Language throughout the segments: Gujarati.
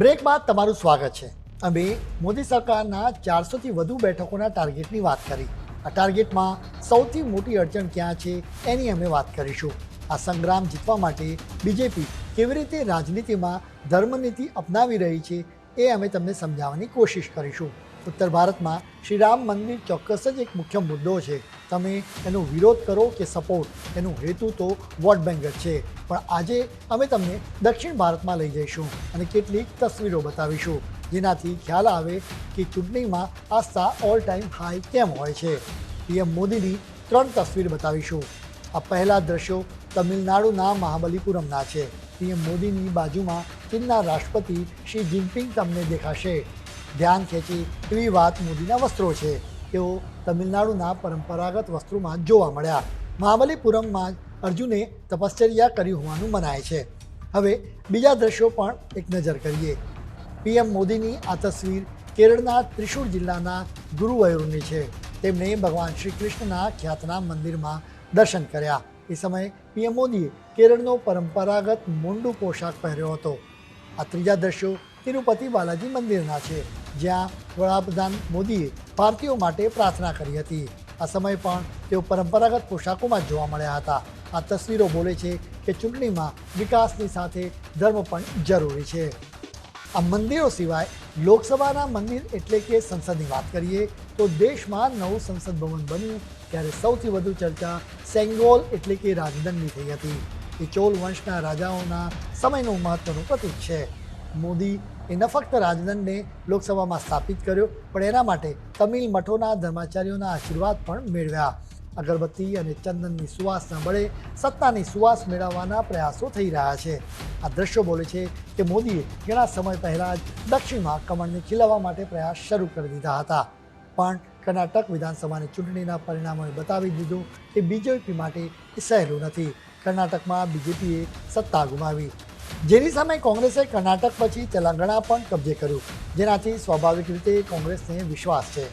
બ્રેક બાદ તમારું સ્વાગત છે. અમે મોદી સરકારના ચારસોથી વધુ બેઠકોના ટાર્ગેટની વાત કરી. આ ટાર્ગેટમાં સૌથી મોટી અડચણ ક્યાં છે એની અમે વાત કરીશું. આ સંગ્રામ જીતવા માટે બીજેપી કેવી રીતે રાજનીતિમાં ધર્મનીતિ અપનાવી રહી છે એ અમે તમને સમજાવવાની કોશિશ કરીશું. ઉત્તર ભારતમાં શ્રી રામ મંદિર ચોક્કસ જ એક મુખ્ય મુદ્દો છે. તમે એનો વિરોધ કરો કે સપોર્ટ એનું હેતુ તો વોટ બેંક જ છે. પણ આજે અમે તમને દક્ષિણ ભારતમાં લઈ જઈશું અને કેટલીક તસવીરો બતાવીશું. જેનાથી ખ્યાલ આવે કે ચૂંટણીમાં આસ્થા ઓલ ટાઈમ હાઈ કેમ હોય છે. પીએમ મોદીની ત્રણ તસવીર બતાવીશું. આ પહેલા દ્રશ્યો તમિલનાડુના મહાબલીપુરમના છે. પીએમ મોદીની બાજુમાં ચીનના રાષ્ટ્રપતિ શી જિનપિંગ તમને દેખાશે. ધ્યાન ખેંચી એવી વાત મોદીના વસ્ત્રો છે. તેઓ તમિલનાડુના પરંપરાગત વસ્ત્રોમાં જોવા મળ્યા. મહાબલીપુરમમાં અર્જુને તપશ્ચર્યા કરી હોવાનું મનાય છે. હવે બીજા દ્રશ્યો પણ એક નજર કરીએ. પીએમ મોદીની આ તસવીર કેરળના ત્રિશુર જિલ્લાના ગુરુવયુરની છે. તેમણે ભગવાન શ્રી કૃષ્ણના ખ્યાતનામ મંદિરમાં દર્શન કર્યા. એ સમયે પીએમ મોદીએ કેરળનો પરંપરાગત મોંડુ પોશાક પહેર્યો હતો. આ ત્રીજા દ્રશ્યો તિરુપતિ બાલાજી મંદિરના છે. જ્યાં વડાપ્રધાન મોદીએ ભારતીયો માટે પ્રાર્થના કરી હતી. આ સમયે પણ તેઓ પરંપરાગત પોશાકોમાં જોવા મળ્યા હતા. આ તસવીરો બોલે છે કે ચૂંટણીમાં વિકાસની સાથે ધર્મ પણ જરૂરી છે. આ મંદિરો સિવાય લોકસભાના મંદિર એટલે કે સંસદની વાત કરીએ તો દેશમાં નવું સંસદ ભવન બન્યું ત્યારે સૌથી વધુ ચર્ચા સેંગોલ એટલે કે રાજદંડની થઈ હતી. એ ચોલ વંશના રાજાઓના સમયનું મહત્વનું પ્રતીક છે. મોદી એ ફક્ત રાજદંડને લોકસભામાં સ્થાપિત કર્યો, પણ એના માટે તમિલ મઠોના ધર્માચાર્યોના આશીર્વાદ પણ મેળવ્યા. અગરબત્તી અને ચંદનની સુવાસના બળે સત્તાની સુવાસ મેળવવાના પ્રયાસો થઈ રહ્યા છે. આ દ્રશ્યો બોલે છે કે મોદીએ ઘણા સમય પહેલાં જ દક્ષિણમાં કમળને ખીલવવા માટે પ્રયાસ શરૂ કરી દીધા હતા. પણ કર્ણાટક વિધાનસભાની ચૂંટણીના પરિણામોએ બતાવી દીધું કે બીજેપી માટે એ સહેલું નથી. કર્ણાટકમાં બીજેપીએ સત્તા ગુમાવી. જેની સામે કોંગ્રેસે કર્ણાટક પછી તેલંગાણા પણ કબજે કર્યું. જેનાથી સ્વાભાવિક રીતે કોંગ્રેસને વિશ્વાસ છે.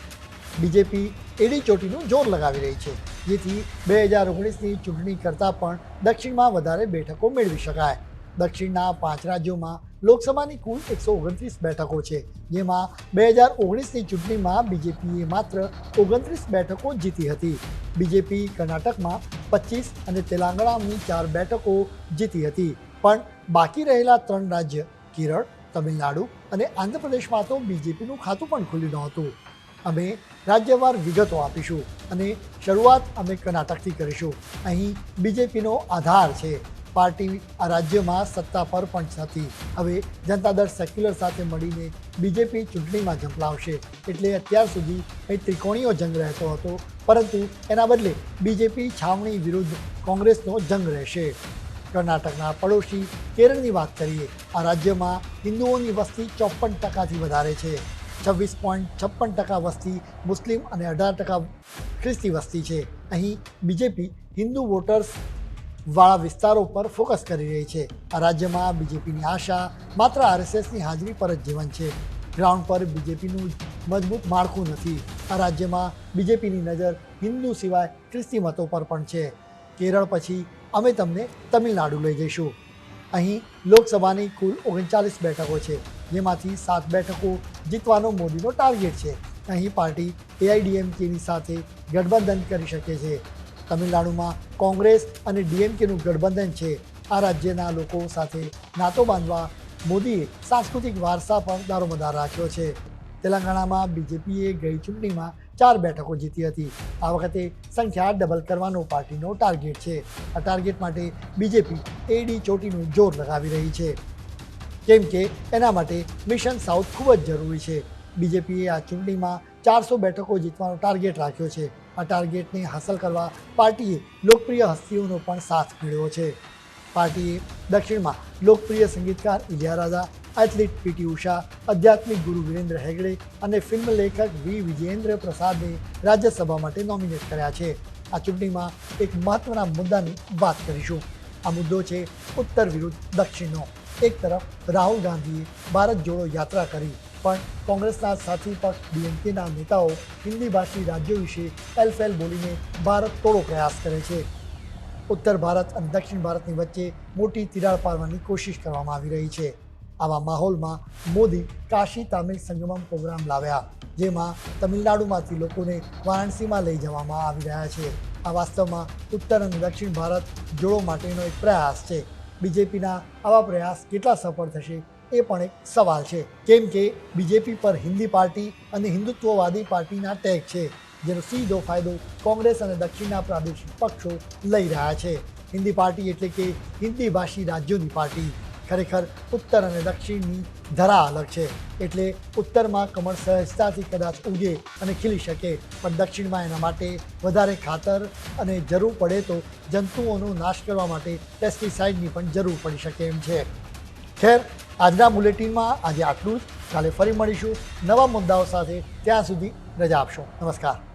બીજેપી એડી ચોટીનું જોર લગાવી રહી છે. જેથી બે હજાર ઓગણીસની ચૂંટણી કરતાં પણ દક્ષિણમાં વધારે બેઠકો મેળવી શકાય. દક્ષિણના પાંચ રાજ્યોમાં લોકસભાની કુલ એકસો ઓગણત્રીસ બેઠકો છે. જેમાં બે હજાર ઓગણીસની ચૂંટણીમાં બીજેપીએ માત્ર ઓગણત્રીસ બેઠકો જીતી હતી. બીજેપી કર્ણાટકમાં પચીસ અને તેલંગાણાની ચાર બેઠકો જીતી હતી. પણ બાકી રહેલા ત્રણ રાજ્ય, કેરળ, તમિલનાડુ અને આંધ્રપ્રદેશમાં તો બીજેપીનું ખાતું પણ ખુલ્યું નહોતું. અમે રાજ્યવાર વિગતો આપીશું અને શરૂઆત અમે કર્ણાટકથી કરીશું. અહીં બીજેપીનો આધાર છે. પાર્ટી આ રાજ્યમાં સત્તા પર પણ નથી. હવે જનતા દળ સેક્યુલર સાથે મળીને બીજેપી ચૂંટણીમાં ઝંપલાવશે. એટલે અત્યાર સુધી અહીં ત્રિકોણીયો જંગ રહેતો હતો. પરંતુ એના બદલે બીજેપી છાવણી વિરુદ્ધ કોંગ્રેસનો જંગ રહેશે. કર્ણાટકના પડોશી કેરળની વાત કરીએ, આ રાજ્યમાં હિન્દુઓની વસ્તી ચોપન ટકાથી વધારે છે. છવ્વીસ પોઈન્ટ છપ્પન ટકા વસ્તી મુસ્લિમ અને અઢાર ટકા ખ્રિસ્તી વસ્તી છે. અહીં બીજેપી હિન્દુ વોટર્સ વાળા વિસ્તારો પર ફોકસ કરી રહી છે. આ રાજ્યમાં બીજેપીની આશા માત્ર આરએસએસની હાજરી પર જ જીવન છે. ગ્રાઉન્ડ પર બીજેપીનું મજબૂત માળખું નથી. આ રાજ્યમાં બીજેપીની નજર હિન્દુ સિવાય ખ્રિસ્તી મતો પર પણ છે. કેરળ પછી અમે તમને તમિલનાડુ લઈ જઈશું. અહીં લોકસભાની કુલ ઓગણચાલીસ બેઠકો છે. જેમાંથી સાત બેઠકો જીતવાનો મોદીનો ટાર્ગેટ છે. અહીં પાર્ટી એઆઈડીએમકેની સાથે ગઠબંધન કરી શકે છે. તમિલનાડુમાં કોંગ્રેસ અને ડીએમકેનું ગઠબંધન છે. આ રાજ્યના લોકો સાથે નાતો બાંધવા મોદીએ સાંસ્કૃતિક વારસા પર દારોમદાર રાખ્યો છે. તેલંગાણામાં બીજેપીએ ગઈ ચૂંટણીમાં ચાર બેઠકો જીતી હતી. આ વખતે સંખ્યા ડબલ કરવાનો પાર્ટીનો ટાર્ગેટ છે. આ ટાર્ગેટ માટે બીજેપી એડી ચોટીનું જોર લગાવી રહી છે. કેમ કે એના માટે મિશન સાઉથ ખૂબ જ જરૂરી છે. બીજેપીએ આ ચૂંટણીમાં ચારસો બેઠકો જીતવાનો ટાર્ગેટ રાખ્યો છે. આ ટાર્ગેટને હાંસલ કરવા પાર્ટીએ લોકપ્રિય હસ્તીઓનો પણ સાથ મેળવ્યો છે. પાર્ટીએ દક્ષિણમાં લોકપ્રિય સંગીતકાર ઇલિયારાજા એથ્લીટ પીટી ઉષા, આધ્યાત્મિક ગુરુ વિરેન્દ્ર હેગડે અને ફિલ્મ લેખક વી વિજયેન્દ્ર પ્રસાદને રાજ્યસભા માટે નોમિનેટ કર્યા છે. આ ચૂંટણીમાં એક મહત્વના મુદ્દાની વાત કરીશું. આ મુદ્દો છે ઉત્તર વિરુદ્ધ દક્ષિણનો. એક તરફ રાહુલ ગાંધીએ ભારત જોડો યાત્રા કરી, પણ કોંગ્રેસના સાથી પક્ષ ડીએમકેના નેતાઓ હિન્દી ભાષી રાજ્યો વિશે એલફેલ બોલીને ભારત તોડો પ્રયાસ કરે છે. ઉત્તર ભારત અને દક્ષિણ ભારતની વચ્ચે મોટી તિરાડ પાડવાની કોશિશ કરવામાં આવી રહી છે. આવા માહોલમાં મોદી કાશી તામિલ સંગમમ પ્રોગ્રામ લાવ્યા, જેમાં તમિલનાડુમાંથી લોકોને વારાણસીમાં લઈ જવામાં આવી રહ્યા છે. આ વાસ્તવમાં ઉત્તર અને દક્ષિણ ભારત જોડો માટેનો એક પ્રયાસ છે. બીજેપીના આવા પ્રયાસ કેટલા સફળ થશે એ પણ એક સવાલ છે. કેમ કે બીજેપી પર હિન્દી પાર્ટી અને હિન્દુત્વવાદી પાર્ટીના ટેગ છે, જેનો સીધો ફાયદો કોંગ્રેસ અને દક્ષિણના પ્રાદેશિક પક્ષો લઈ રહ્યા છે. હિન્દી પાર્ટી એટલે કે હિન્દી ભાષી રાજ્યોની પાર્ટી. ખરેખર ઉત્તર અને દક્ષિણની ધરા અલગ છે. એટલે ઉત્તરમાં કમળ સહજતાથી કદાચ ઉગે અને ખીલી શકે, પણ દક્ષિણમાં એના માટે વધારે ખાતર અને જરૂર પડે તો જંતુઓનો નાશ કરવા માટે પેસ્ટિસાઇડની પણ જરૂર પડી શકે એમ છે. ખેર, આજના બુલેટિનમાં આજે આટલું જ. કાલે ફરી મળીશું નવા મુદ્દાઓ સાથે. ત્યાં સુધી રજા આપશો. નમસ્કાર.